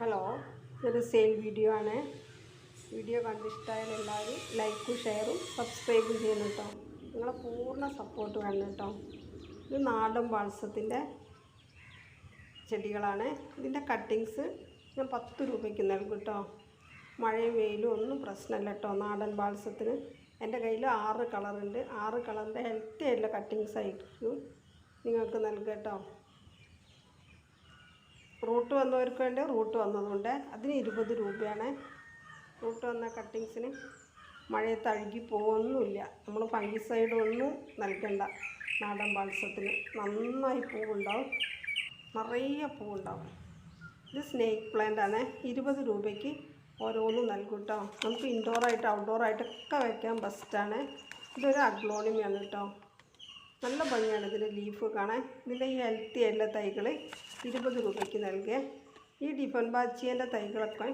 Hello ഇതൊരു sale video ആണ്. Video കണ്ടിഷ്ടമായാൽ എല്ലാവരും ലൈക്കും ഷെയറും സബ്സ്ക്രൈബും ചെയ്യണം കേട്ടോ. നിങ്ങളെ പൂർണ സപ്പോർട്ട് വേണം കേട്ടോ. ഇത് നാടൻ ബാൾസത്തിന്റെ ചെടികളാണ്. ഇതിന്റെ കട്ടിങ്സ് ഞാൻ പത്ത് രൂപയ്ക്ക് നൽകും കേട്ടോ. മഴയും വെയിലും ഒന്നും പ്രശ്നമില്ല കേട്ടോ നാടൻ ബാൾസത്തിന് എന്റെ കയ്യിൽ ആറ് കളറുണ്ട് ആറ് കളറിന്റെ ഹെൽത്തി ആയിട്ടുള്ള കട്ടിങ്സ് ആയിരിക്കും നിങ്ങൾക്ക് നൽകുക കേട്ടോ. റൂട്ട് വന്നവർക്ക് വേണ്ടി റൂട്ട് വന്നതുകൊണ്ട് അതിന് ഇരുപത് രൂപയാണ്. റൂട്ട് വന്ന കട്ടിങ്സിന് മഴയത്ത് അഴുകി പോകുന്നില്ല നമ്മൾ ഫംഗിസൈഡ് ഒന്നും നൽകണ്ട. നാടൻ പാൽസത്തിന് നന്നായി പൂവുണ്ടാവും. നിറയെ പൂവുണ്ടാവും. ഇത് സ്നേക്ക് പ്ലാന്റ് ആണ്. ഇരുപത് രൂപയ്ക്ക് ഓരോന്നും നൽകും കേട്ടോ നമുക്ക് ഇൻഡോറായിട്ട് ഔട്ട്ഡോറായിട്ടൊക്കെ വയ്ക്കാൻ ബെസ്റ്റാണ് ഇതൊരു അഗ്ലോണിമയാണ് കേട്ടോ നല്ല ഭംഗിയാണ് ഇതിന്റെ ലീഫ് കാണാൻ. ഇതിന്റെ ഈ ഹെൽത്തി ആയിട്ടുള്ള തൈകൾ ഇരുപത് രൂപയ്ക്ക് നൽകുക ഈ ഡിഫൻ ബാച്ചിയന്റെ തൈകളൊക്കെ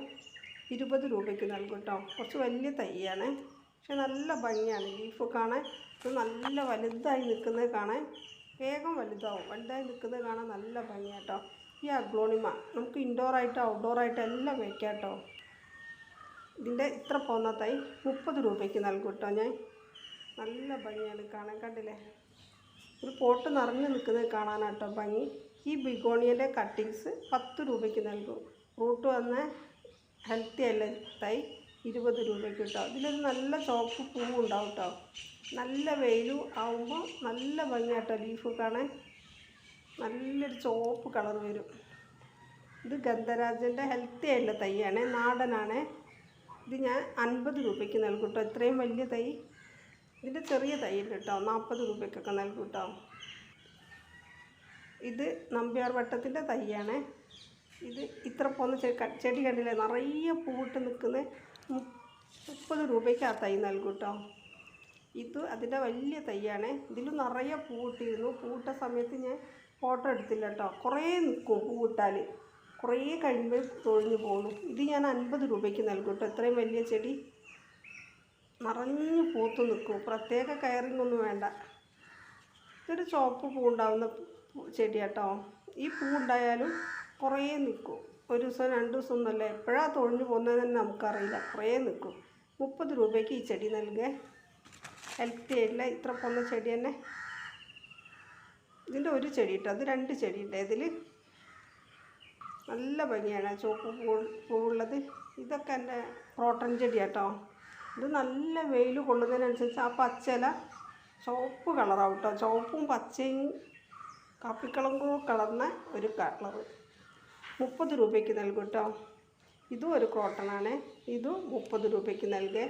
ഇരുപത് രൂപയ്ക്ക് നൽകും കേട്ടോ കുറച്ച് വലിയ തൈയാണ്. പക്ഷെ നല്ല ഭംഗിയാണ് ലീഫ് കാണാൻ. ഇത് നല്ല വലുതായി നിൽക്കുന്നത് കാണാൻ. വേഗം വലുതാവും. വലുതായി നിൽക്കുന്നത് കാണാൻ നല്ല ഭംഗിയാണ് കേട്ടോ ഈ അഗ്ലോണിമ നമുക്ക് ഇൻഡോറായിട്ട് ഔട്ട്ഡോറായിട്ട് എല്ലാം വയ്ക്കാം കേട്ടോ ഇതിന്റെ ഇത്ര പോന്ന തൈ മുപ്പത് രൂപയ്ക്ക് നൽകും കേട്ടോ ഞാൻ. നല്ല ഭംഗിയാണ് കാണാൻ. കണ്ടില്ലേ? ഒരു പോട്ട് നിറഞ്ഞു നിൽക്കുന്നത് കാണാനാട്ടോ ഭംഗി. ഈ ബിഗോണിയന്റെ കട്ടിങ്സ് പത്ത് രൂപയ്ക്ക് നൽകും. റൂട്ട് വന്ന ഹെൽത്തി അല്ല തൈ ഇരുപത് രൂപയ്ക്ക് കിട്ടാം. ഇതിലൊരു നല്ല ചുവപ്പ് പൂവ് ഉണ്ടാവും കേട്ടോ. നല്ല വെയിലും ആവുമ്പോൾ നല്ല ഭംഗിയാട്ടോ ലീഫ് കാണാൻ. നല്ലൊരു ചുവപ്പ് കളർ വരും. ഇത് ഗന്ധരാജന്റെ ഹെൽത്തി ആയിട്ടുള്ള തൈയാണ് നാടനാണ്. ഇത് ഞാൻ അൻപത് രൂപയ്ക്ക് നൽകും കേട്ടോ. ഇത്രയും വലിയ തൈ ഇതിന്റെ ചെറിയ തൈയുണ്ട് കേട്ടോ നാൽപ്പത് രൂപയ്ക്കൊക്കെ നൽകും കേട്ടോ. ഇത് നമ്പ്യാർ വട്ടത്തിന്റെ തൈയാണ്. ഇത് ഇത്ര പോന്ന ചെടി കണ്ടില്ലേ നിറയെ പൂവിട്ട് നിൽക്കുന്ന മുപ്പത് രൂപയ്ക്ക് ആ തൈ നൽകും കേട്ടോ. ഇത് അതിന്റെ വലിയ തൈയാണ്. ഇതിൽ നിറയെ പൂവിട്ടിരുന്നു. പൂവിട്ട സമയത്ത് ഞാൻ ഫോട്ടോ എടുത്തില്ല കേട്ടോ. കുറേ നിൽക്കും പൂവിട്ടാൽ. കുറേ കഴിയുമ്പോൾ തൊഴിഞ്ഞു പോകുന്നു. ഇത് ഞാൻ അൻപത് രൂപയ്ക്ക് നൽകും കേട്ടോ. ഇത്രയും വലിയ ചെടി. നിറഞ്ഞു പൂത്തു നിൽക്കും. പ്രത്യേക കയറിങ് ഒന്നും വേണ്ട. ഇതൊരു ചുവപ്പ് പൂ ചെടി കേട്ടോ ഈ പൂ ഉണ്ടായാലും കുറേ നിൽക്കും. ഒരു ദിവസം രണ്ട് ദിവസം ഒന്നുമല്ല എപ്പോഴാണ് തൊഴിഞ്ഞു പോകുന്നത് തന്നെ നമുക്കറിയില്ല. കുറേ നിൽക്കും. മുപ്പത് രൂപയ്ക്ക് ഈ ചെടി നൽകുക ഹെൽത്തി ആയിട്ടില്ല. ഇത്ര പോകുന്ന ചെടി തന്നെ. ഇതിന്റെ ഒരു ചെടി കേട്ടോ അത് രണ്ട് ചെടി ഉണ്ട് ഇതിൽ? നല്ല ഭംഗിയാണ്. ചുവപ്പ് പൂ പൂവുള്ളത്. ഇതൊക്കെ എന്റെ ക്രോട്ടൺ ചെടി കേട്ടോ ഇത് നല്ല വെയിൽ കൊള്ളുന്നതിനനുസരിച്ച് ആ പച്ചില ചുവപ്പ് കളറാവും കേട്ടോ. ചുവപ്പും പച്ചയും കാപ്പിക്കളങ്കും കളർന്ന ഒരു കളറ്. മുപ്പത് രൂപയ്ക്ക് നൽകും കേട്ടോ. ഇതും ഒരു കോട്ടണാണ്. ഇതും മുപ്പത് രൂപയ്ക്ക് നൽകുക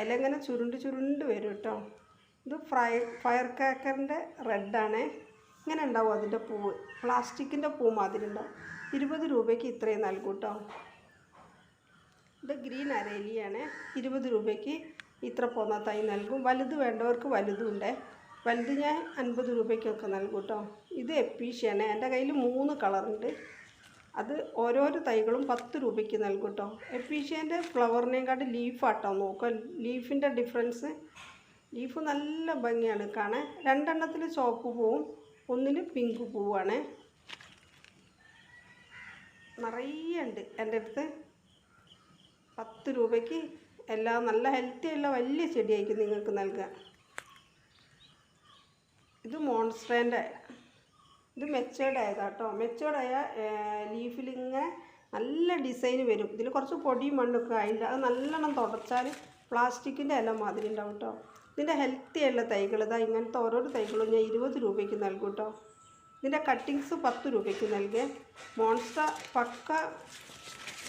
ഇല ഇങ്ങനെ ചുരുണ്ട് ചുരുണ്ട് വരും കേട്ടോ. ഇത് ഫ്രൈ ഫയർ ക്രാക്കറിന്റെ റെഡാണ്. ഇങ്ങനെ ഉണ്ടാവും അതിന്റെ പൂവ്. പ്ലാസ്റ്റിക്കിന്റെ പൂ മാതിരി ഉണ്ടാവും. ഇരുപത് രൂപയ്ക്ക് ഇത്രയും നൽകും കേട്ടോ. ഇത് ഗ്രീൻ അരേലിയാണ്. ഇരുപത് രൂപയ്ക്ക് ഇത്ര പോന്ന തൈ നൽകും. വലുത് വേണ്ടവർക്ക് വലുതുണ്ട്. വലുത് ഞാൻ അൻപത് രൂപയ്ക്കൊക്കെ നൽകും കേട്ടോ ഇത് എപ്പീഷ്യാണ് എന്റെ കയ്യിൽ മൂന്ന് കളറുണ്ട്. അത് ഓരോരോ തൈകളും പത്ത് രൂപയ്ക്ക് നൽകും കേട്ടോ എപ്പീഷ്യന്റെ ഫ്ലവറിനെക്കാട്ട് ലീഫാട്ടോ നോക്കുക. ലീഫിന്റെ ഡിഫറൻസ്. ലീഫ് നല്ല ഭംഗിയാണ് കാണാൻ. രണ്ടെണ്ണത്തിൽ ചുവപ്പ് പൂവും ഒന്നിൽ പിങ്ക് പൂവാണ് നിറയെ ഉണ്ട് എന്റെ അടുത്ത്. പത്ത് രൂപയ്ക്ക് എല്ലാം നല്ല ഹെൽത്തി ഉള്ള വലിയ ചെടിയായിരിക്കും നിങ്ങൾക്ക് നൽകുക. ഇത് മോൺസ്ട്രേന്റെ ഇത് മെച്ചേർഡ് ആയതാ കേട്ടോ മെച്ചേർഡ് ആയ ലീഫിൽ ഇങ്ങനെ നല്ല ഡിസൈൻ വരും. ഇതിൽ കുറച്ച് പൊടിയും മണ്ണൊക്കെ അതിന്റെ അത് നല്ലോണം തുടച്ചാൽ പ്ലാസ്റ്റിക്കിന്റെ ഇല മാതിരി ഉണ്ടാവും കേട്ടോ ഇതിന്റെ ഹെൽത്തി ഉള്ള തൈകൾ ഇതാ ഇങ്ങനത്തെ ഓരോരോ തൈകളും ഞാൻ ഇരുപത് രൂപയ്ക്ക് നൽകും കേട്ടോ ഇതിന്റെ കട്ടിങ്സ് പത്ത് രൂപയ്ക്ക് നൽകുക മോൺസ്റ്റർ പക്ക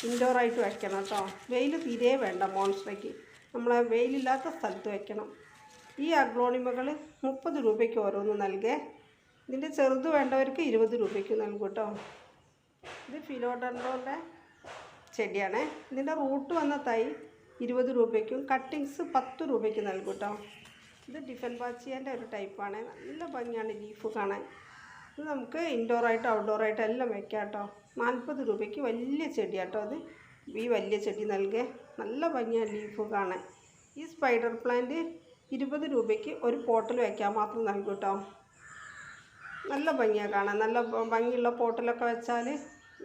ഇൻഡോറായിട്ട് വയ്ക്കണം കേട്ടോ. വെയിൽ തീരെ വേണ്ട മോൺസ്റ്ററയ്ക്ക് നമ്മൾ വെയിലില്ലാത്ത സ്ഥലത്ത് വയ്ക്കണം ഈ അഗ്ലോണിമകൾ മുപ്പത് രൂപയ്ക്ക് ഓരോന്ന് നൽകേ. ഇതിന്റെ ചെറുത് വേണ്ടവർക്ക് ഇരുപത് രൂപയ്ക്ക് നൽകും കേട്ടോ. ഇത് ഫിലോഡൻഡോന്റെ ചെടിയാണ്. ഇതിന്റെ റൂട്ട് വന്ന തൈ ഇരുപത് രൂപയ്ക്കും കട്ടിങ്സ് പത്ത് രൂപയ്ക്ക് നൽകും കേട്ടോ. ഇത് ഡിഫൻ ബാച്ചിയന്റെ ഒരു ടൈപ്പാണ്. നല്ല ഭംഗിയാണ് ലീഫ് കാണാൻ. ഇത് നമുക്ക് ഇൻഡോറായിട്ട് ഔട്ട്ഡോറായിട്ട് എല്ലാം വയ്ക്കാം കേട്ടോ. നാൽപ്പത് രൂപയ്ക്ക് വലിയ ചെടിയാട്ടോ അത്. ഈ വലിയ ചെടി നൽകുക നല്ല ഭംഗിയാണ് ലീഫ് കാണാൻ. ഈ സ്പൈഡർ പ്ലാന്റ് ഇരുപത് രൂപയ്ക്ക് ഒരു പോട്ടൽ വയ്ക്കാൻ മാത്രം നൽകും കേട്ടോ നല്ല ഭംഗിയാണ് കാണാൻ. നല്ല ഭംഗിയുള്ള പോട്ടലൊക്കെ വെച്ചാൽ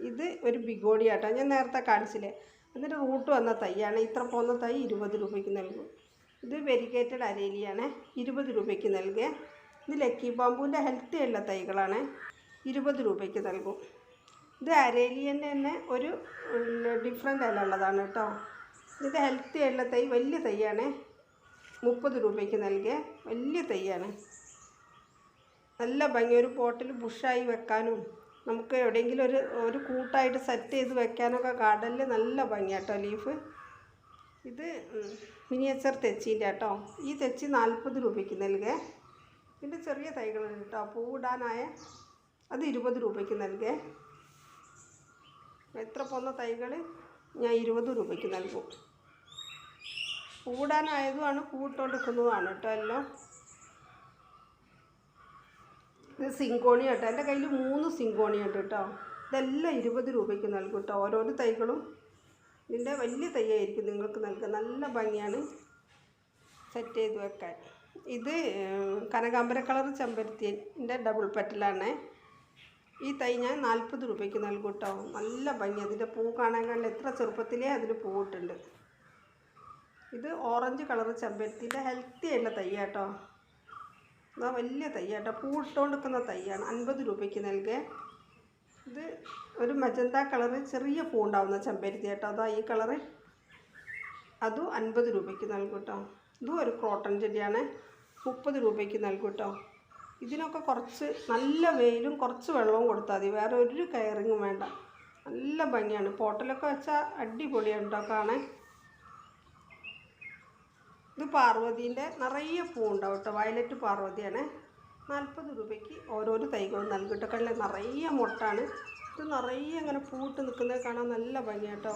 ഇത് ഒരു ബിഗോഡി ആട്ടോ ഞാൻ നേരത്തെ കാണിച്ചില്ലേ? എന്നിട്ട് റൂട്ട് വന്ന തൈയാണ്. ഇത്ര പോകുന്ന തൈ ഇരുപത് രൂപയ്ക്ക് നൽകും. ഇത് വെരിഗേറ്റഡ് അരേലിയാണ്. ഇരുപത് രൂപയ്ക്ക് നൽകുക ഇത് ലക്കി ബാമ്പുവിന്റെ ഹെൽത്തി ഉള്ള തൈകളാണ്. ഇരുപത് രൂപയ്ക്ക് നൽകും. ഇത് അരേലിയന്റെ തന്നെ ഒരു ഡിഫറെന്റ് അല്ല ഉള്ളതാണ് കേട്ടോ. ഇത് ഹെൽത്തി ഉള്ള തൈ വലിയ തൈയാണ്. മുപ്പത് രൂപയ്ക്ക് നൽകിയ വലിയ തൈയാണ്. നല്ല ഭംഗി ഒരു പോട്ടിൽ ബുഷായി വെക്കാനും നമുക്ക് എവിടെയെങ്കിലും ഒരു ഒരു കൂട്ടായിട്ട് സെറ്റ് ചെയ്ത് വെക്കാനൊക്കെ ഗാർഡനിൽ നല്ല ഭംഗിയാട്ടോ ലീഫ് ഇത് മിനിയേച്ചർ തെച്ചിന്റെ കേട്ടോ. ഈ തെച്ചി നാൽപ്പത് രൂപയ്ക്ക് നൽകേ ഇതിന്റെ ചെറിയ തൈകളുണ്ട് കേട്ടോ. പൂവിടാനായ അത് ഇരുപത് രൂപയ്ക്ക് നൽകുക എത്ര പോന്ന തൈകൾ ഞാൻ ഇരുപത് രൂപയ്ക്ക് നൽകും. കൂടാനായതുമാണ് കൂട്ടോണ്ടിരിക്കുന്നതുമാണ് കേട്ടോ എല്ലാം. ഇത് സിങ്കോണി കേട്ടോ. എന്റെ കയ്യിൽ മൂന്ന് സിങ്കോണി ഉണ്ട് കേട്ടോ. ഇതെല്ലാം ഇരുപത് രൂപയ്ക്ക് നൽകും കേട്ടോ. ഓരോരോ തൈകളും ഇതിന്റെ വലിയ തൈയായിരിക്കും നിങ്ങൾക്ക് നൽകുക നല്ല ഭംഗിയാണ് സെറ്റ് ചെയ്ത് വെക്കാൻ. ഇത് കനകാമ്പര കളർ ചെമ്പരത്തിന്റെ ഡബിൾ പെറ്റലാണ് ഈ തൈ ഞാൻ നാൽപ്പത് രൂപയ്ക്ക് നൽകും കേട്ടോ നല്ല ഭംഗി. അതിന്റെ പൂ കാണാൻ കണ്ട് എത്ര ചെറുപ്പത്തിലേ അതിന് പൂവിട്ടുണ്ട്. ഇത് ഓറഞ്ച് കളർ ചെമ്പരത്തിന്റെ ഹെൽത്തി ആയിട്ടുള്ള തൈ കേട്ടോ ഇതാ വലിയ തൈ കേട്ടോ പൂവിട്ടുകൊണ്ടിരിക്കുന്ന തൈയാണ്. അൻപത് രൂപയ്ക്ക് നൽകേ. ഇത് ഒരു മജന്ത കളറ് ചെറിയ പൂ ഉണ്ടാവുന്ന ചെമ്പരത്തി കേട്ടോ അതാ ഈ കളറ്. അതും അൻപത് രൂപയ്ക്ക് നൽകും കേട്ടോ ഇതും ഒരു ക്രോട്ടൺ ചെടിയാണ്. മുപ്പത് രൂപയ്ക്ക് നൽകും കേട്ടോ ഇതിനൊക്കെ കുറച്ച് നല്ല വെയിലും കുറച്ച് വെള്ളവും കൊടുത്താൽ മതി. വേറെ ഒരു കയറിങ്ങും വേണ്ട. നല്ല ഭംഗിയാണ്. പോട്ടിലൊക്കെ വെച്ചാൽ അടിപൊളിയാണ് കേട്ടോ കാണാൻ. ഇത് പാർവതീന്റെ നിറയെ പൂവുണ്ടാവും കേട്ടോ വയലറ്റ് പാർവതിയാണ്. നാൽപ്പത് രൂപയ്ക്ക് ഓരോരോ തൈകളും നൽകും കേട്ടോ കണ്ടില്ലേ നിറയെ മുട്ടാണ്. ഇത് നിറയെ അങ്ങനെ പൂട്ട് നിൽക്കുന്നത് കാണാൻ നല്ല ഭംഗിയാട്ടോ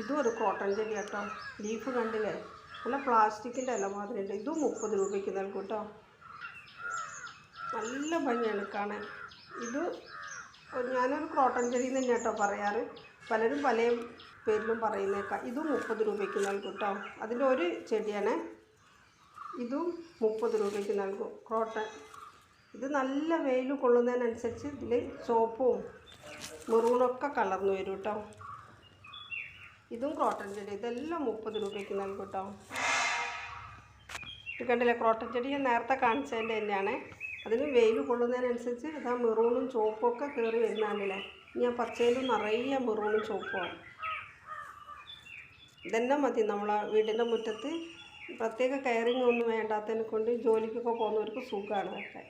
ഇതും ഒരു കോട്ടൺ ചെടി കേട്ടോ ലീഫ് കണ്ടില്ലേ? നല്ല പ്ലാസ്റ്റിക്കിന്റെ ഇല മാതിരി ഉണ്ട് ഇതും മുപ്പത് രൂപയ്ക്ക് നൽകും കേട്ടോ നല്ല ഭംഗിയാണ് കാണാൻ. ഇത് ഞാനൊരു ക്രോട്ടൺ ചെടി തന്നെ കേട്ടോ പറയാറ്. പലരും പല പേരിലും പറയുന്നേക്കാം. ഇതും മുപ്പത് രൂപയ്ക്ക് നൽകും കേട്ടോ അതിന്റെ ഒരു ചെടിയാണ്. ഇതും മുപ്പത് രൂപയ്ക്ക് നൽകും. ക്രോട്ടൺ ഇത് നല്ല വെയിൽ കൊള്ളുന്നതിനനുസരിച്ച് ഇതിൽ ചുവപ്പും മെറൂണൊക്കെ കളർന്നു വരും കേട്ടോ ഇതും ക്രോട്ടൻ ചെടി. ഇതെല്ലാം മുപ്പത് രൂപയ്ക്ക് നൽകും കേട്ടോ ഇത് കണ്ടില്ലേ? ക്രോട്ടൻ ചെടി ഞാൻ നേരത്തെ കാണിച്ചതിന്റെ തന്നെയാണ്. അതിന് വെയിൽ കൊള്ളുന്നതിനനുസരിച്ച് അത് ആ മെറൂണും ചുവപ്പും ഒക്കെ കയറി വരുന്നതാണല്ലേ? ആ പച്ചയിലും നിറയെ മെറൂണും ചുവപ്പുമാണ് ഇതെല്ലാം മതി നമ്മളെ വീടിന്റെ മുറ്റത്ത് പ്രത്യേക കെയറിങ് ഒന്നും വേണ്ടാത്തതിനെ കൊണ്ട് ജോലിക്കൊക്കെ പോകുന്നവർക്ക് സുഖമാണ് അതൊക്കെ.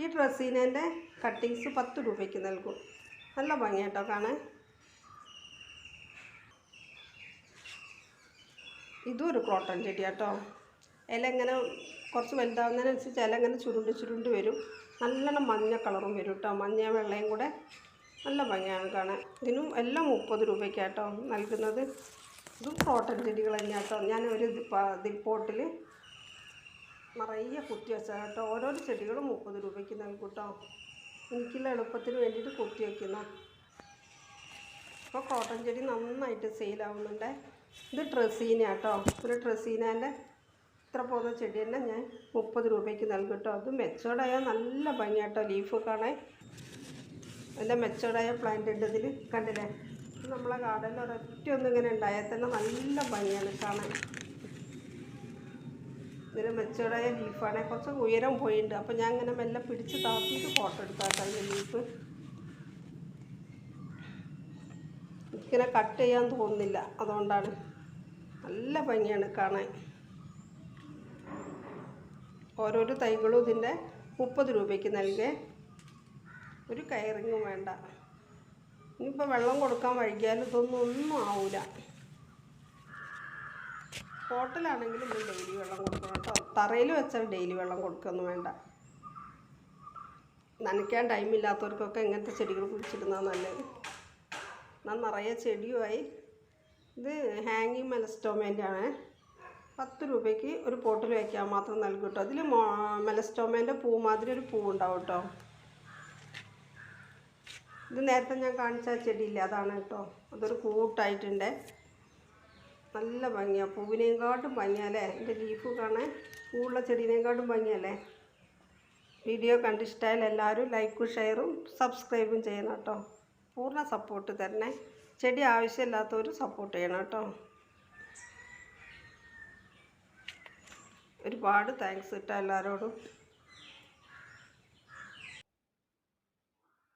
ഈ ഡ്രസ്സിനെ കട്ടിങ്സ് പത്ത് രൂപയ്ക്ക് നൽകും. നല്ല ഭംഗിയാട്ടോ കാണാൻ. ഇതും ഒരു ക്രോട്ടൺ ചെടി കേട്ടോ ഇല ഇങ്ങനെ കുറച്ച് വലുതാവുന്നതിനനുസരിച്ച് ഇല ഇങ്ങനെ ചുരുണ്ട് ചുരുണ്ട് വരും. നല്ലോണം മഞ്ഞ കളറും വരും കേട്ടോ. മഞ്ഞ വെള്ളയും കൂടെ നല്ല ഭംഗിയാണ് കാണാൻ. ഇതിനും എല്ലാം മുപ്പത് രൂപയ്ക്കാട്ടോ നൽകുന്നത്. ഇതും കോട്ടൺ ചെടികൾ തന്നെയാണ് കേട്ടോ. ഞാൻ ഒരു പോട്ടിൽ നിറയെ കുത്തി വെച്ചാൽ കേട്ടോ. ഓരോരോ ചെടികളും മുപ്പത് രൂപയ്ക്ക് നൽകും കേട്ടോ. എനിക്കുള്ള എളുപ്പത്തിന് വേണ്ടിയിട്ട് കുത്തി വയ്ക്കുന്ന അപ്പോൾ കോട്ടൺ ചെടി നന്നായിട്ട് സെയിലാവുന്നുണ്ട്. ഇത് ട്രസീന കേട്ടോ. ഒരു ട്രസീനേന്റെ ഇത്ര പോകുന്ന ചെടി തന്നെ ഞാൻ മുപ്പത് രൂപയ്ക്ക് നൽകും കേട്ടോ. അത് മെച്ചോർഡായാൽ നല്ല ഭംഗിയാട്ടോ ലീഫ് കാണാൻ. നല്ല മെച്ചോർഡായ പ്ലാന്റ് ഉണ്ട് ഇതിൽ കണ്ടില്ലേ? നമ്മളെ ഗാർഡനിൽ ഒരൊറ്റ ഒന്നും ഇങ്ങനെ ഉണ്ടായാൽ തന്നെ നല്ല ഭംഗിയാണ് കാണാൻ. ഇതിന് മെച്ചോർഡായ ലീഫാണ് കുറച്ച് ഉയരം പോയിണ്ട്. അപ്പോൾ ഞാൻ ഇങ്ങനെ മെല്ലെ പിടിച്ച് താത്തിയിട്ട് ഫോട്ടോ എടുത്താട്ടോ ഈ ലീഫ് ഇങ്ങനെ കട്ട് ചെയ്യാൻ തോന്നുന്നില്ല അതുകൊണ്ടാണ്. നല്ല ഭംഗിയാണ് കാണാൻ. ഓരോരോ തൈകളും ഇതിന്റെ മുപ്പത് രൂപയ്ക്ക് നൽകേ. ഒരു കയറിങ്ങും വേണ്ട. ഇനിയിപ്പോൾ വെള്ളം കൊടുക്കാൻ വൈകിയാൽ ഇതൊന്നും ഒന്നും ആവില്ല ഹോട്ടലാണെങ്കിലും നമ്മൾ ഡെയിലി വെള്ളം കൊടുക്കണം കേട്ടോ. തറയിൽ വെച്ചാൽ ഡെയിലി വെള്ളം കൊടുക്കുകയൊന്നും വേണ്ട. നനയ്ക്കാൻ ടൈമില്ലാത്തവർക്കൊക്കെ ഇങ്ങനത്തെ ചെടികൾ കുഴിച്ചിടുന്നതാണ് നല്ലത്. എന്നാൽ നിറയെ ചെടിയുമായി. ഇത് ഹാങ്ങിങ് മെലസ്റ്റോമേന്റെ ആണ് പത്ത് രൂപയ്ക്ക് ഒരു പോട്ടിൽ വയ്ക്കാൻ മാത്രം നൽകും കേട്ടോ അതിൽ മെലസ്റ്റോമേന്റെ പൂ മാതിരി ഒരു പൂ ഉണ്ടാവും കേട്ടോ ഇത് നേരത്തെ ഞാൻ കാണിച്ച ചെടിയില്ലേ അതാണ് കേട്ടോ അതൊരു കൂട്ടായിട്ടുണ്ട്. നല്ല ഭംഗിയാണ് പൂവിനേക്കാട്ടും ഭംഗിയല്ലേ? എന്റെ ലീഫ് കാണാൻ പൂവുള്ള ചെടീനേക്കാട്ടും ഭംഗിയല്ലേ? വീഡിയോ കണ്ടിഷ്ടമായാൽ എല്ലാവരും ലൈക്കും ഷെയറും സബ്സ്ക്രൈബും ചെയ്യണം കേട്ടോ പൂർണ സപ്പോർട്ട് തരണേ. ചെടി ആവശ്യമില്ലാത്തവർ സപ്പോർട്ട് ചെയ്യണം കേട്ടോ ഒരുപാട് താങ്ക്സ് കേട്ടോ എല്ലാവരോടും